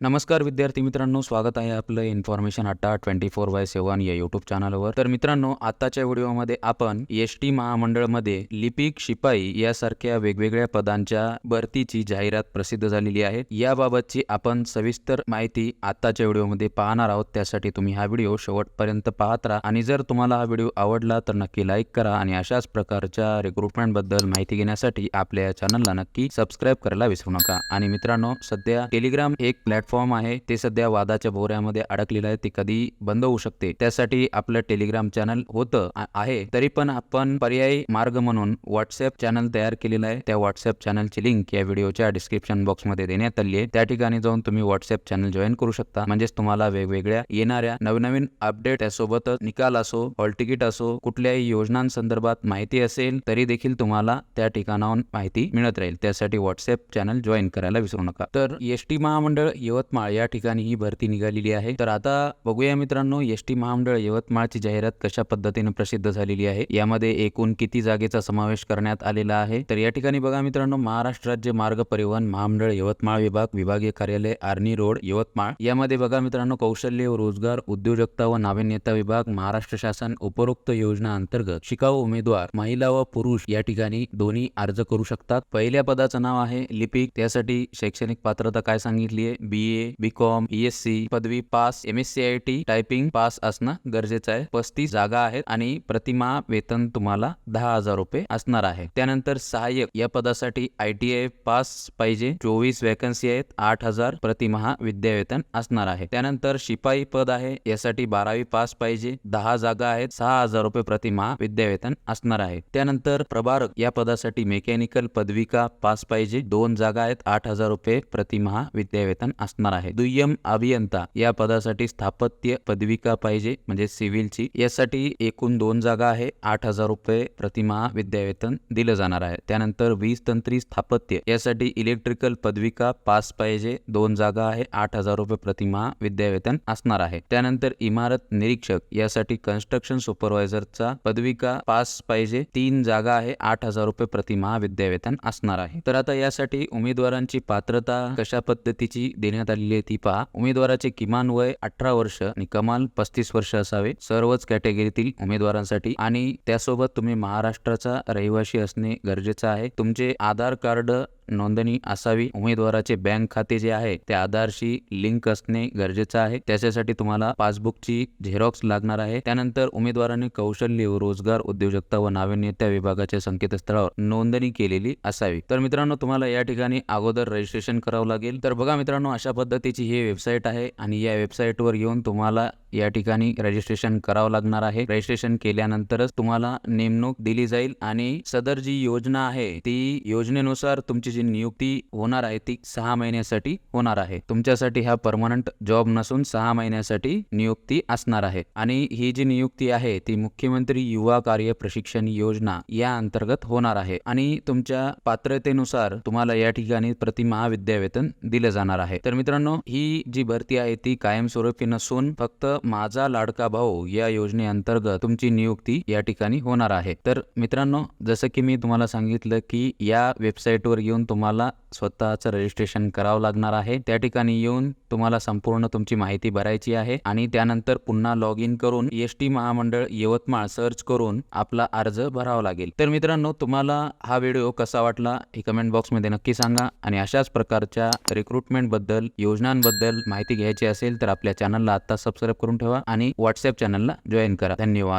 नमस्कार विद्यार्थी मित्रांनो स्वागत आहे आपलं इन्फॉर्मेशन अड्डा ट्वेंटी फोर बाय सेवन या यूट्यूब चॅनलवर तर मित्रांनो आताच्या व्हिडिओमध्ये आपण एस टी महामंडळमध्ये लिपिक शिपाई यासारख्या वेगवेगळ्या पदांच्या भरतीची जाहिरात प्रसिद्ध झालेली आहे. याबाबतची आपण सविस्तर माहिती आताच्या व्हिडिओमध्ये पाहणार आहोत. त्यासाठी तुम्ही हा व्हिडिओ शेवटपर्यंत पाहत राहा. आणि जर तुम्हाला हा व्हिडिओ आवडला तर नक्की लाईक करा आणि अशाच प्रकारच्या रिक्रुटमेंटबद्दल माहिती घेण्यासाठी आपल्या या चॅनलला नक्की सबस्क्राईब करायला विसरू नका. आणि मित्रांनो सध्या टेलिग्राम एक प्लॅट प्लॅटफॉर्म आहे ते सध्या वादाच्या भोवऱ्यामध्ये अडकलेलं आहे ते कधी बंद होऊ शकते. त्यासाठी आपलं टेलिग्राम चॅनल होतं आहे तरी पण आपण पर्यायी मार्ग म्हणून व्हॉट्सअप चॅनल तयार केलेलं आहे. त्या व्हॉट्सअप चॅनलची लिंक या व्हिडिओच्या डिस्क्रिप्शन बॉक्समध्ये देण्यात आली आहे. त्या ठिकाणी जाऊन तुम्ही व्हॉट्सअप चॅनल जॉईन करू शकता. म्हणजेच तुम्हाला वेगवेगळ्या येणाऱ्या नवनवीन अपडेट त्यासोबतच निकाल असो हॉल तिकीट असो कुठल्याही योजनांसंदर्भात माहिती असेल तरी देखील तुम्हाला त्या ठिकाणाहून माहिती मिळत राहील. त्यासाठी व्हॉट्सअप चॅनल जॉईन करायला विसरू नका. तर एस टी महामंडळ यवतमाळ या ठिकाणी ही भरती निघालेली आहे. तर आता बघूया मित्रांनो एस टी महामंडळ यवतमाळची जाहिरात कशा पद्धतीने प्रसिद्ध झालेली आहे. यामध्ये एकूण किती जागेचा समावेश करण्यात आलेला आहे? तर या ठिकाणी बघा मित्रांनो महाराष्ट्र राज्य मार्ग परिवहन महामंडळ यवतमाळ विभाग विभागीय कार्यालय आर्नी रोड यवतमाळ. यामध्ये बघा मित्रांनो कौशल्य व रोजगार उद्योजकता व नाविन्यता विभाग महाराष्ट्र शासन उपरोक्त योजना अंतर्गत शिकाऊ उमेदवार महिला व पुरुष या ठिकाणी दोन्ही अर्ज करू शकतात. पहिल्या पदाचं नाव आहे लिपिक. त्यासाठी शैक्षणिक पात्रता काय सांगितली आहे? B A B com S C पदवी pass M S C I T typing pass असणं गरजेचं आहे. पस्तीस जागा आहेत आणि प्रतिमा वेतन तुम्हाला दहा हजार रुपये असणार आहे. त्यानंतर सहाय्यक या पदासाठी आय टी आय पास पाहिजे. चोवीस वॅकन्सी आहेत आठ हजार प्रतिमहा विद्यावेतन असणार आहे. त्यानंतर शिपाई पद आहे यासाठी बारावी पास पाहिजे. दहा जागा आहेत सहा हजार रुपये प्रतिमहा विद्यावेतन असणार आहे. त्यानंतर प्रभारक या पदासाठी मेकॅनिकल पदविका पास पाहिजे. दोन जागा आहेत आठ हजार रुपये प्रतिमहा विद्यावेतन असणार आहे. दुय्यम अभियंता या पदासाठी स्थापत्य पदविका पाहिजे म्हणजे सिव्हिलची. यासाठी एकूण दोन जागा आहे. आठ हजार रुपये प्रतिमा विद्यावेतन दिलं जाणार आहे. त्यानंतर वीज तंत्री स्थापत्य. यासाठी इलेक्ट्रिकल पदविका पास पाहिजे. दोन जागा आहे. आठ हजार रुपये प्रतिमा विद्यावेतन असणार आहे. त्यानंतर इमारत निरीक्षक. यासाठी कन्स्ट्रक्शन सुपरवायझरचा पदविका पास पाहिजे. तीन जागा आहे. आठ हजार रुपये प्रतिमा विद्यावेतन असणार आहे. तर आता यासाठी उमेदवारांची पात्रता कशा पद्धतीची देण्यात आलेली आहे ती पहा. उमेदवाराचे किमान वय अठरा वर्ष आणि कमाल पस्तीस वर्ष असावे. सर्वच कॅटेगरीतील उमेदवारांसाठी आणि त्यासोबत तुम्ही महाराष्ट्राचा रहिवासी असणे गरजेचं आहे. तुमचे आधार कार्ड नोंदणी असावी. उमेदवाराचे बँक खाते जे आहे ते आधारशी लिंक असणे गरजेचं आहे. त्याच्यासाठी तुम्हाला पासबुकची झेरॉक्स लागणार आहे. त्यानंतर उमेदवाराने कौशल्य व रोजगार उद्योजकता व नाविन्यता विभागाच्या संकेतस्थळावर नोंदणी केलेली असावी. तर मित्रांनो तुम्हाला या ठिकाणी अगोदर रजिस्ट्रेशन करावं लागेल. तर बघा मित्रांनो अशा पद्धतीची ही वेबसाईट आहे आणि या वेबसाईटवर येऊन तुम्हाला या ठिकाणी रजिस्ट्रेशन करावं लागणार आहे. रजिस्ट्रेशन केल्यानंतरच तुम्हाला नेमणूक दिली जाईल आणि सदर जी योजना आहे ती योजनेनुसार तुमची जी नियुक्ती होणार आहे ती सहा महिन्यासाठी होणार आहे. तुमच्यासाठी हा परमनंट जॉब नसून सहा महिन्यासाठी नियुक्ती असणार आहे. आणि ही जी नियुक्ती आहे ती मुख्यमंत्री युवा कार्य प्रशिक्षण योजना या अंतर्गत होणार आहे. आणि तुमच्या पात्रतेनुसार तुम्हाला या ठिकाणी प्रति महाविद्यावेतन दिलं जाणार आहे. तर मित्रांनो ही जी भरती आहे ती कायमस्वरूपी नसून फक्त माझा लाडका भाऊ या योजनेअंतर्गत तुमची नियुक्ती या ठिकाणी होणार आहे. तर मित्रांनो जसं की मी तुम्हाला सांगितलं की या वेबसाईटवर येऊन तुम्हाला स्वतःचं रजिस्ट्रेशन करावं लागणार आहे. त्या ठिकाणी येऊन तुम्हाला संपूर्ण तुमची माहिती भरायची आहे आणि त्यानंतर पुन्हा लॉग इन करून एस टी महामंडळ यवतमाळ सर्च करून आपला अर्ज भरावा लागेल. तर मित्रांनो तुम्हाला हा व्हिडिओ कसा वाटला हे कमेंट बॉक्समध्ये नक्की सांगा आणि अशाच प्रकारच्या रिक्रुटमेंटबद्दल योजनांबद्दल माहिती घ्यायची असेल तर आपल्या चॅनलला आत्ता सबस्क्राईब करून ठेवा आणि व्हॉट्सअप चॅनलला जॉईन करा. धन्यवाद.